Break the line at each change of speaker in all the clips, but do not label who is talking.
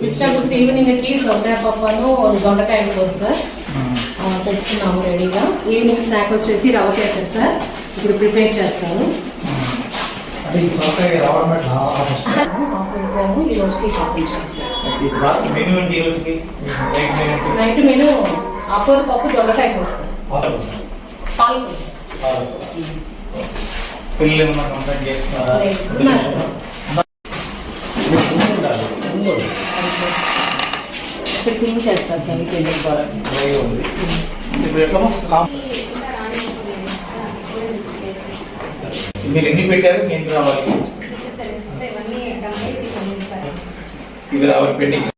Vegetables ఈవినింగ్కి దొండకాయ పప్పును దొండకాయ కూర సార్ పెట్టుకున్నాము రెడీగా ఈవినింగ్ స్నాక్ వచ్చేసి రవ్వ కేసరి సార్ ఇప్పుడు ప్రిపేర్ చేస్తాను.
నైట్ మెనూ
ఆకూర పప్పు దొండకాయ కూర సార్
పాలు.
పాలు కూర.
పాలు. పిల్లలు ఏమన్నా కంప్లైంట్ చేస్తున్నారా
లేదు. ఉన్నారు సార్.
ఉండాలి.
ఇప్పుడు క్లీన్ చేస్తాను సార్ మీకు ఎందుకు?
మీరు ఎన్ని పెట్టారు? నేను రావాలి ఇది రావాలి pending.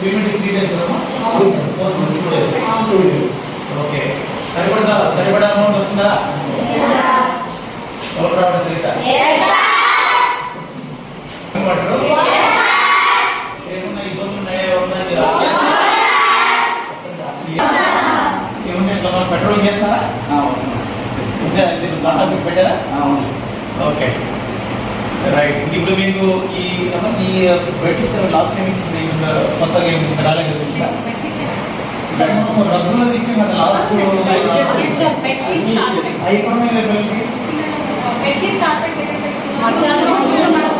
Payment three days okay సరిపడదా? సరిపడా అమౌంట్ వస్తుందా? ఎవరు రావడం తెలియదా? ఏమన్నా ఇబ్బందులు ఉన్నాయా? ఏమన్నా పెట్రోల్ చేస్తారా? పెట్టారా? ఓకే రైట్ ఇప్పుడు మీకు ఈ ఈ బెడ్షీట్స్ లాస్ట్ టైం ఇచ్చింది? కొత్తగా ఏమి రాలేదు రద్దులో ఇచ్చి మన లాస్ట్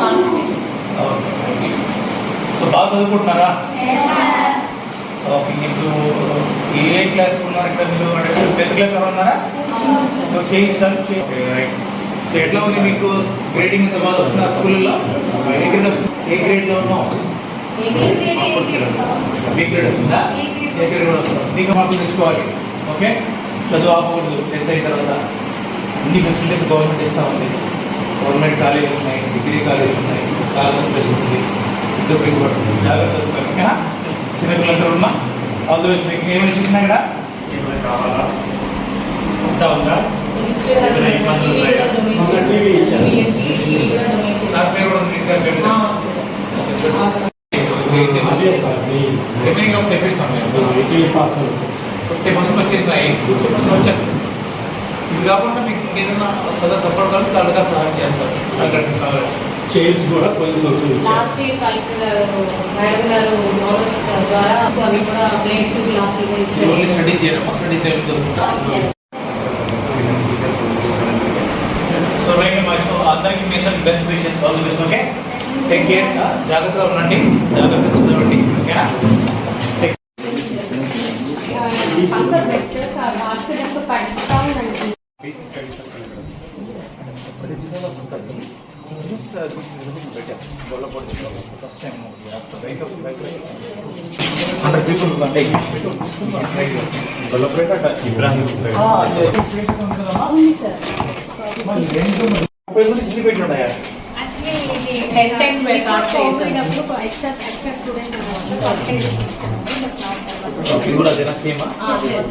కాన్ఫిడెంట్.
సో బాగా చదువుకుంటున్నారా? ఓకే ఇప్పుడు ఏ క్లాస్ ఉన్నారు ఇక్కడ మీరు? టెన్త్ క్లాస్ ఎవరు ఉన్నారా? సో చేయండి సార్ ఓకే రైట్ సో ఎట్లా ఉంది మీకు గ్రేడింగ్ ఎంత బాగా వస్తుందా స్కూల్లో ఏ గ్రేడ్ ఏ గ్రేడ్లో ఉన్నావు? బి గ్రేడ్ వస్తుందా? ఏ గ్రేడ్ కూడా వస్తుందా? మీకు మాకు తెచ్చుకోవాలి. ఓకే? చదువు ఆపకూడదు. టెన్త్ అయిన తర్వాత అన్ని ఫెసిలిటీస్ గవర్నమెంట్ ఇస్తూ ఉంది. గవర్నమెంట్ కాలేజెస్ ఉన్నాయి డిగ్రీ కాలేజెస్ ఉన్నాయి స్కాలర్షిప్ ఉంది. ఇద్దరు పడుతుంది జాగ్రత్త ఓకేనా? చిన్నపిల్లలందరూ ఉన్నా? All the best. మీకు ఏమైనా చూసినా ఇక్కడ? ఏమైనా కావాలా? ఉంటా ఉందా రిమైనింగ్ ఆఫ్ తెప్పిస్తాం పర్సెంట్ వచ్చేసినాయి ఫిఫ్టీ పర్సెంట్ వచ్చేస్తాయి ఇది కాకుండా మీకు ఇంకేదైనా సదా సపోర్ట్ కలిపి తడగా సహాయం చేస్తారు కావాలి
చైర్స్ కూడా police last
year collector madam గారు ద్వారా అవి కూడా ప్లేట్స్ గ్లాసులు కూడా
ఓన్లీ
ఇచ్చారు
స్టడీ చేయడమా? స్టడీ చేయడం జరుగుతుంటా సో రైట్ మై అందరికి మీ best wishes all the best okay take care జాగ్రత్తగా ఉండండి. జాగ్రత్తగా చదవండి ఓకేనా?
ఇబ్రాహిం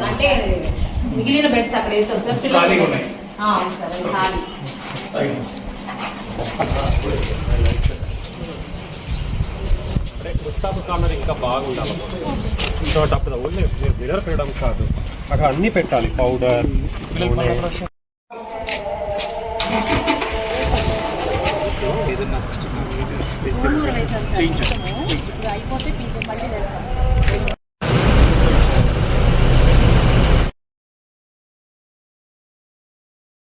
అంటే మిగిలిన బెడ్స్ అక్కడ సార్ పిల్లలు- ఖాళీ.
కార్నర్ ఇంకా బాగుండాలి. సో అప్పుడు ఓన్లీ మిర్రర్ పెట్టడం కాదు. అక్కడ అన్ని పెట్టాలి. పౌడర్
పిల్లలు
నూనె.